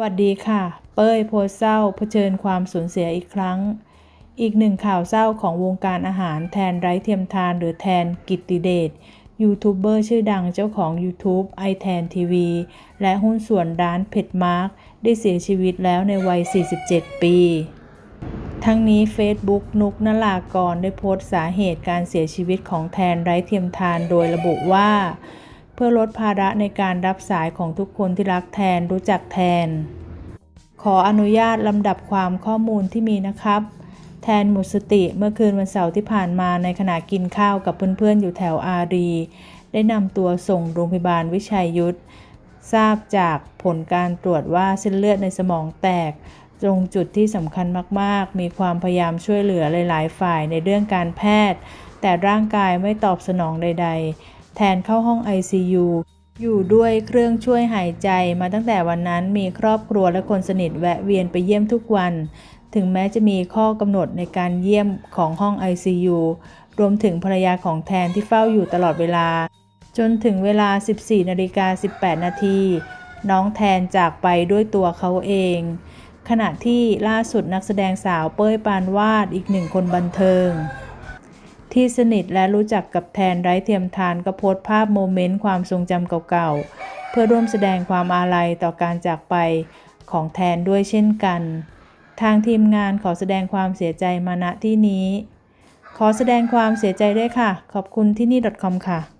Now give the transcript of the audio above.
วัสดีค่ะ เป้ยโพสเศร้าเผชิญความสูญเสียอีกครั้ง อีกหนึ่งข่าวเศร้าของวงการอาหารแทนไร้เทียมทานหรือแทนกิตติเดชยูทูบเบอร์ชื่อดังเจ้าของ YouTube i แทนทีวีและหุ้นส่วนร้านเผ็ดมาร์กได้เสียชีวิตแล้วในวัย 47 ปี ทั้งนี้ Facebook นุกนลากรได้โพสต์สาเหตุการเสียชีวิตของแทนไร้เทียมทานโดยระบุว่า เพื่อลดภาระในการรับสายของทุกคนที่รักแทนรู้จักแทน ขออนุญาตลำดับความข้อมูลที่มีนะครับ แทนหมดสติเมื่อคืนวันเสาร์ที่ผ่านมาในขณะกินข้าวกับเพื่อนๆ อยู่แถวอารี ได้นำตัวส่งโรงพยาบาลวิชัยยุทธทราบจากผลการตรวจว่าเส้นเลือดในสมองแตก ตรงจุดที่สำคัญมากๆ มีความพยายามช่วยเหลือหลาย ๆ ฝ่ายในเรื่องการแพทย์ แต่ร่างกายไม่ตอบสนองใด ๆ แทนเข้าห้อง ICU อยู่ด้วยเครื่องช่วยหายใจมาตั้งแต่วันนั้นมีครอบครัวและคนสนิทแวะเวียนไปเยี่ยมทุกวัน ถึงแม้จะมีข้อกำหนดในการเยี่ยมของห้อง ICU รวมถึงภรรยาของแทนที่เฝ้าอยู่ตลอดเวลา จนถึงเวลา 14นาฬิกา18 นาทีน้องแทนจากไปด้วยตัวเขาเอง ขณะที่ล่าสุดนักแสดงสาวเป้ยปานวาดอีกหนึ่งคนบันเทิง ที่สนิทและรู้จักกับแทนไร้เทียมทานก็โพสต์ภาพโมเมนต์ความทรงจำเก่าๆ เพื่อร่วมแสดงความอาลัยต่อการจากไปของแทนด้วยเช่นกัน ทางทีมงานขอแสดงความเสียใจมาณที่นี้ ขอแสดงความเสียใจด้วยค่ะ ขอบคุณที่นี่ .com ค่ะ